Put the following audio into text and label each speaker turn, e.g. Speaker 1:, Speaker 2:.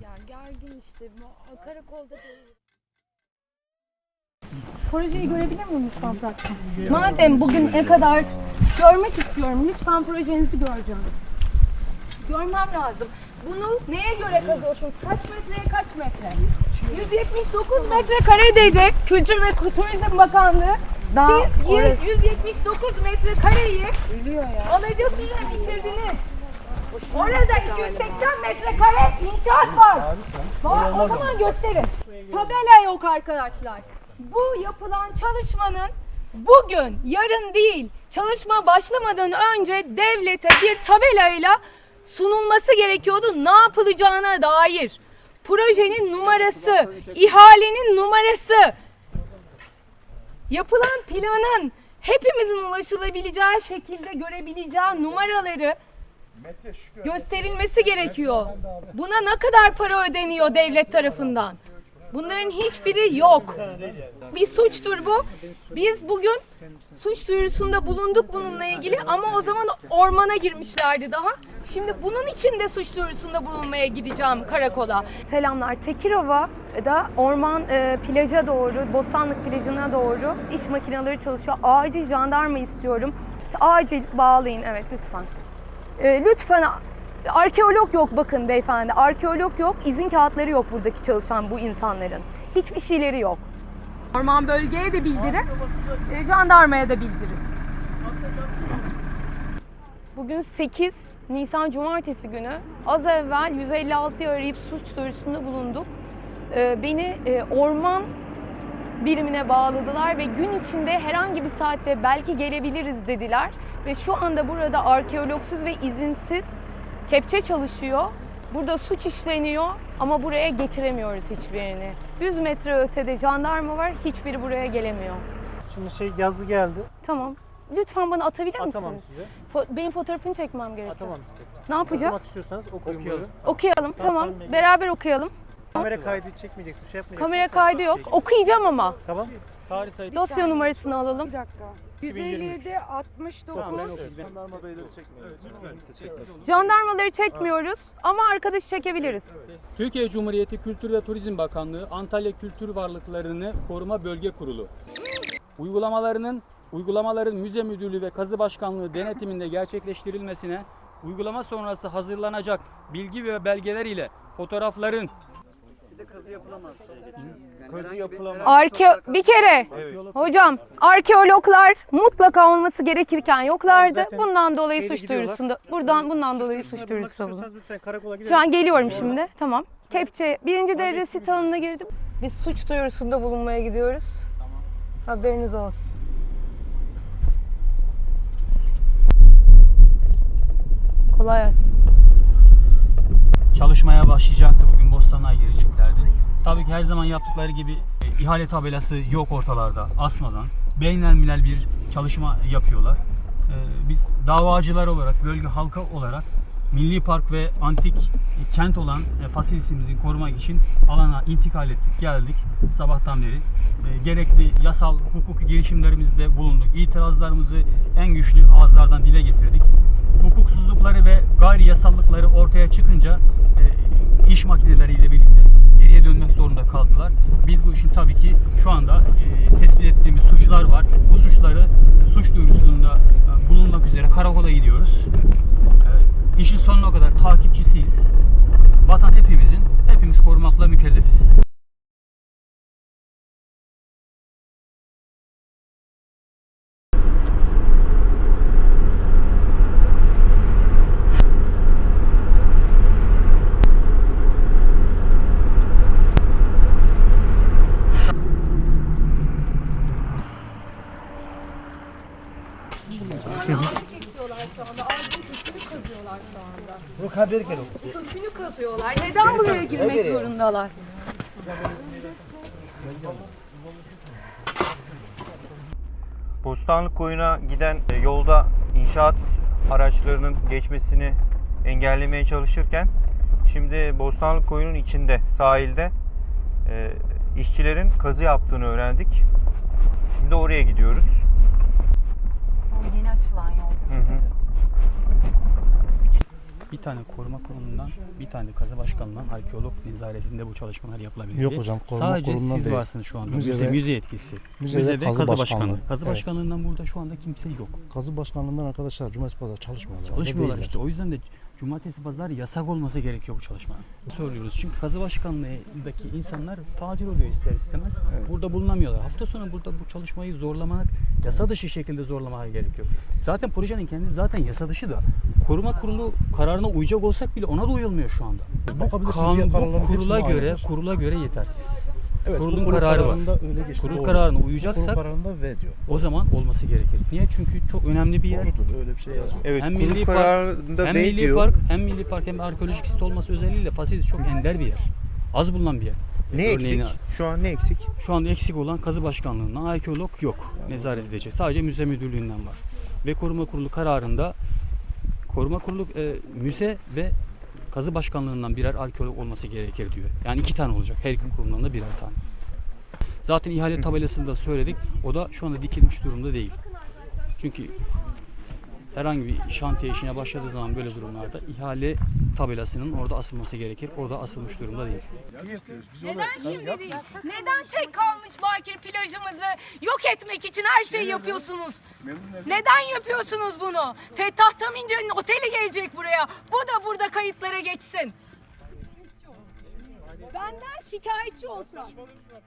Speaker 1: Ya gergin işte. Bu karakolda
Speaker 2: Projeyi görebilir miyim lütfen Fırat'cığım? Madem bugüne kadar görmek istiyorum, lütfen projenizi göreceğim. Görmem lazım. Bunu neye göre kazıyorsunuz? Kaç metreye kaç metre? 179 metre karedeydi Kültür ve Turizm Bakanlığı.
Speaker 1: Daha
Speaker 2: Siz
Speaker 1: orası-
Speaker 2: 179 metre kareyi alıcı suyla bitirdiniz. Orada 280 metre kare inşaat var. Var, o zaman gösterin. Tabela yok arkadaşlar. Bu yapılan çalışmanın bugün, yarın değil, çalışma başlamadan önce devlete bir tabelayla sunulması gerekiyordu ne yapılacağına dair. Projenin numarası, ihalenin numarası, yapılan planın hepimizin ulaşılabileceği şekilde görebileceği numaraları gösterilmesi gerekiyor. Buna ne kadar para ödeniyor devlet tarafından? Bunların hiçbiri yok. Bir suçtur bu. Biz bugün suç duyurusunda bulunduk bununla ilgili ama o zaman ormana girmişlerdi daha. Şimdi bunun için de suç duyurusunda bulunmaya gideceğim karakola. Selamlar. Tekirova'da orman e, plaja doğru, Bostanlık plajına doğru iş makineleri çalışıyor. Acil jandarma istiyorum. Acil bağlayın evet lütfen. E, lütfen arkeolog yok bakın beyefendi. Arkeolog yok, izin kağıtları yok buradaki çalışan bu insanların. Hiçbir şeyleri yok. Orman bölgeye de bildirin, e, jandarmaya da bildirin. Bugün 8 Nisan Cumartesi günü az evvel 156'yı arayıp suç duyurusunda bulunduk. E, beni e, orman birimine bağladılar ve gün içinde herhangi bir saatte belki gelebiliriz dediler. Ve şu anda burada arkeologsuz ve izinsiz kepçe çalışıyor. Burada suç işleniyor ama buraya getiremiyoruz hiçbirini. 100 metre ötede jandarma var, hiçbiri buraya gelemiyor.
Speaker 3: Şimdi şey yazı geldi.
Speaker 2: Tamam. Lütfen bana atabilir
Speaker 3: Atamam
Speaker 2: misiniz?
Speaker 3: size.
Speaker 2: Fo- benim fotoğrafını çekmem gerekiyor.
Speaker 3: Atamam size.
Speaker 2: Ne yapacağız?
Speaker 3: Okumak istiyorsanız okuyun buyurun.
Speaker 2: Okuyalım, tamam.
Speaker 3: Tamam.
Speaker 2: Beraber okuyalım.
Speaker 3: Kamera kaydı çekmeyeceksin, şey yapmayacaksın.
Speaker 2: Kamera kaydı yok. Okuyacağım ama.
Speaker 3: Tamam. Tarih sayı.
Speaker 2: Dosya numarasını alalım.
Speaker 4: Bir dakika.
Speaker 3: 2023.
Speaker 4: 157 69
Speaker 3: Jandarma beyleri çekmeyin.
Speaker 2: Jandarmaları çekmiyoruz ama arkadaşı çekebiliriz.
Speaker 5: Türkiye Cumhuriyeti Kültür ve Turizm Bakanlığı Antalya Kültür Varlıklarını Koruma Bölge Kurulu. Uygulamalarının uygulamaların müze müdürlüğü ve kazı başkanlığı denetiminde gerçekleştirilmesine uygulama sonrası hazırlanacak bilgi ve belgeler ile fotoğrafların
Speaker 3: Kazı yapılamaz.
Speaker 2: Arke bir kere hocam arkeologlar mutlaka olması gerekirken yoklardı.
Speaker 3: Zaten
Speaker 2: Bundan dolayı suç
Speaker 3: gidiyorlar.
Speaker 2: duyurusunda buradan bundan dolayı suç
Speaker 3: Bulmak
Speaker 2: duyurusunda bulun.
Speaker 3: istiyorsanız Lütfen karakola gidelim.
Speaker 2: Şu an geliyorum şimdi. Tamam. Kepçe birinci derece sit alanına girdim. Biz suç duyurusunda bulunmaya gidiyoruz. Haberiniz olsun. Kolay gelsin.
Speaker 5: Çalışmaya başlayacaktı. Bugün Bostan'a gireceklerdi. Tabii ki her zaman yaptıkları gibi e, ihale tabelası yok ortalarda asmadan beynelmilel bir çalışma yapıyorlar. E, Biz davacılar olarak, bölge halka olarak Milli Park ve antik kent olan e, fasilitemizi korumak için alana intikal ettik, geldik sabahtan beri. E, Gerekli yasal, hukuki girişimlerimizde bulunduk. İtirazlarımızı en güçlü ağızlardan dile getirdik hukuksuzlukları ve gayri yasallıkları ortaya çıkınca e, iş makineleriyle birlikte geriye dönmek zorunda kaldılar. Biz bu işin tabii ki şu anda e, tespit ettiğimiz suçlar var. Bu suçları suç duyurusunda e, bulunmak üzere karakola gidiyoruz. E, işin sonuna kadar takipçisiyiz. Vatan hepimizin, hepimiz
Speaker 3: Haber gel
Speaker 2: Kökünü kazıyorlar. Neden buraya girmek zorundalar?
Speaker 6: Bostanlık koyuna giden e, yolda inşaat araçlarının geçmesini engellemeye çalışırken şimdi Bostanlık koyunun içinde sahilde e, işçilerin kazı yaptığını öğrendik. Şimdi oraya gidiyoruz.
Speaker 5: Tane koruma kurumundan, bir tane de kazı başkanlığından arkeolog nezaretinde bu çalışmalar yapılabilir.
Speaker 4: Yok hocam, koruma
Speaker 5: Sadece
Speaker 4: kurumundan
Speaker 5: siz
Speaker 4: değil.
Speaker 5: varsınız şu anda.
Speaker 4: Müze
Speaker 5: Müze, müze, etkisi.
Speaker 4: müze
Speaker 5: Müze,
Speaker 4: ve kazı
Speaker 5: kazı,
Speaker 4: başkanlığı.
Speaker 5: başkanlığı. Kazı
Speaker 4: Evet.
Speaker 5: başkanlığından burada şu anda kimse yok.
Speaker 4: Kazı başkanlığından arkadaşlar cumartesi pazar çalışmıyorlar.
Speaker 5: Çalışmıyorlar işte. O yüzden de cumartesi pazar yasak olması gerekiyor bu çalışma. Söylüyoruz çünkü kazı başkanlığındaki insanlar tatil oluyor ister istemez. Burada bulunamıyorlar. Hafta sonu burada bu çalışmayı zorlamak, yasa dışı şekilde zorlamak gerekiyor. Zaten projenin kendisi zaten yasa dışı da koruma kurulu kararına uyacak olsak bile ona da uyulmuyor şu anda.
Speaker 4: Bakabilirsiniz,
Speaker 5: Kan, bu kurula göre
Speaker 4: aynıdır.
Speaker 5: kurula göre yetersiz.
Speaker 4: Evet,
Speaker 5: kurulun
Speaker 4: kurul
Speaker 5: kararı var.
Speaker 4: kararında Öyle geçti,
Speaker 5: Kurul
Speaker 4: doğru.
Speaker 5: kararına uyacaksak-
Speaker 4: Kurul kararında ve diyor.
Speaker 5: O zaman olması gerekir. Niye? Çünkü çok önemli bir yer.
Speaker 4: Doğrudur öyle bir şey yazıyor.
Speaker 6: Evet,
Speaker 5: Hem
Speaker 6: kurul
Speaker 5: milli park, hem milli
Speaker 6: diyor.
Speaker 5: park, hem milli park hem arkeolojik sit olması özelliğiyle fasilite çok ender bir yer. Az bulunan bir yer.
Speaker 6: Ne
Speaker 5: Örneğin-
Speaker 6: eksik? Şu an ne eksik?
Speaker 5: Şu anda eksik olan kazı başkanlığından arkeolog yok. Nezaret edecek. Sadece müze müdürlüğünden var. Ve koruma kurulu kararında koruma kurulu e, müze ve kazı başkanlığından birer arkeolog olması gerekir diyor. Yani iki tane olacak. Her iki kurumdan da birer tane. Zaten ihale tabelasında söyledik. O da şu anda dikilmiş durumda değil. Çünkü herhangi bir şantiye işine başladığı zaman böyle durumlarda ihale tabelasının orada asılması gerekir. Orada asılmış durumda değil.
Speaker 2: Neden şimdi değil? Neden tek kalmış plajımızı yok etmek için her şeyi yapıyorsunuz. Neden yapıyorsunuz bunu? Fettah Tamince'nin oteli gelecek buraya. Bu da burada kayıtlara geçsin. Benden şikayetçi olsam. Olsun olmuyor.